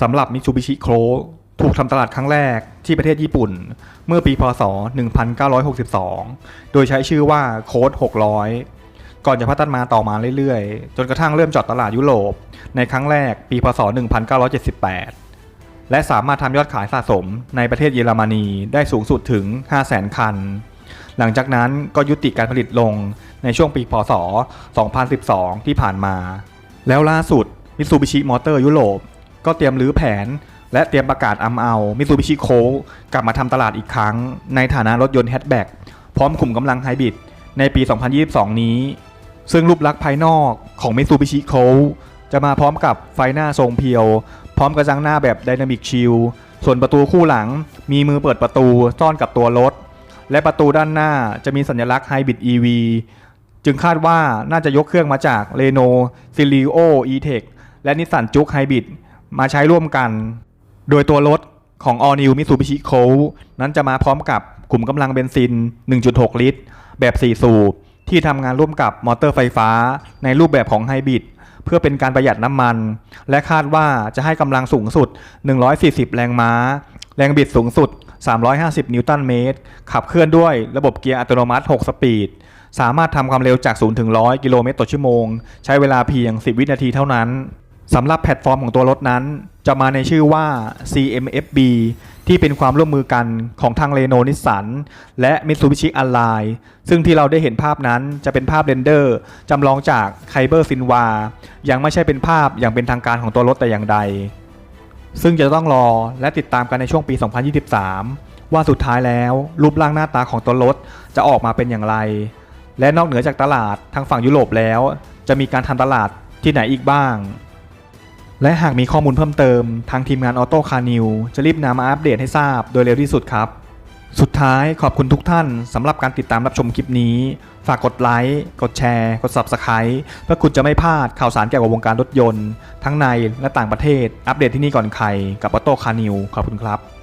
สำหรับ Mitsubishi c r o ถูกทำตลาดครั้งแรกที่ประเทศญี่ปุ่น เมื่อปีพศ 1962 โดยใช้ชื่อว่าโค้ด600 ก่อนจะพัฒนาต่อมาเรื่อยๆ จนกระทั่งเริ่มจอดตลาดยุโรป ในครั้งแรกปีพศ 1978 และสามารถทำยอดขายสะสมในประเทศเยอรมนีได้สูงสุดถึง 500,000 คัน หลังจากนั้นก็ยุติการผลิตลงในช่วงปีพศ 2012 ที่ผ่านมา แล้วล่าสุด Mitsubishi Motor ยุโรป ก็เตรียมรื้อแผน และเตรียมประกาศอำเอา Mitsubishi c o กลับมาทำตลาดอีกครั้ง ในฐานะรถยนต์แฮชแบ็กพร้อมขุมกำลังไฮบริดในปี 2022 นี้ ซึ่งรูปลักษณ์ภายนอกของ Mitsubishi c o จะมาพร้อมกับไฟหน้าทรงเพียว พร้อมกระจังหน้าแบบ Dynamic Shield ส่วนประตูคู่หลังมีมือเปิดประตูซ่อนกับตัวรถ และประตูด้านหน้าจะมีสัญลักษณ์ Hybrid EV จึงคาดว่าน่าจะยกเครื่องมาจาก Renault Cilio E-Tech และ Nissan Juke Hybrid มาใช้ร่วมกัน โดยตัวรถของ All New Mitsubishi c o นั้นจะมาพร้อมกับขุมกำลังเบนซิน 1.6 ลิตร แบบ 4 สูบ ที่ทำงานร่วมกับมอเตอร์ไฟฟ้า ในรูปแบบของไฮบริดเพื่อเป็นการประหยัดน้ำมัน และคาดว่าจะให้กำลังสูงสุด 140 แรงม้า แรงบิดสูงสุด 350 นิวตันเมตร ขับเคลื่อนด้วยระบบเกียร์อัตโนมัติ 6 สปีด สามารถทำความเร็วจาก 0 ถึง 100 กิโลเมตรต่อชั่วโมง ใช้เวลาเพียง 10 วินาทีเท่านั้น สำหรับแพลตฟอร์มของตัวรถนั้น จะมาในชื่อว่า CMFB ที่เป็นความร่วมมือกันของทาง Renault Nissan และ Mitsubishi Ally ซึ่งที่เราได้เห็นภาพนั้นจะเป็นภาพเรนเดอร์จำลองจากไคเบอร์ซินวายังไม่ใช่เป็นภาพอย่างเป็นทางการของตัวรถแต่อย่างใด ซึ่งจะต้องรอและติดตามกันในช่วงปี 2023 ว่าสุดท้ายแล้ว รูปร่างหน้าตาของตัวรถจะออกมาเป็นอย่างไร และนอกเหนือจากตลาดทางฝั่งยุโรปแล้ว จะมีการทำตลาดที่ไหนอีกบ้าง และหากมีข้อมูลเพิ่มเติม ทางทีมงานออโต้คาร์นิวจะรีบนำมาอัปเดตให้ทราบโดยเร็วที่สุดครับ สุดท้ายขอบคุณทุกท่านสำหรับการติดตามรับชมคลิปนี้ ฝากกดไลค์กดแชร์ กด Subscribe เพื่อคุณจะไม่พลาดข่าวสารเกี่ยวกับวงการรถยนต์ ทั้งในและต่างประเทศอัปเดตที่นี่ก่อนใครกับออโต้คาร์นิวขอบคุณครับ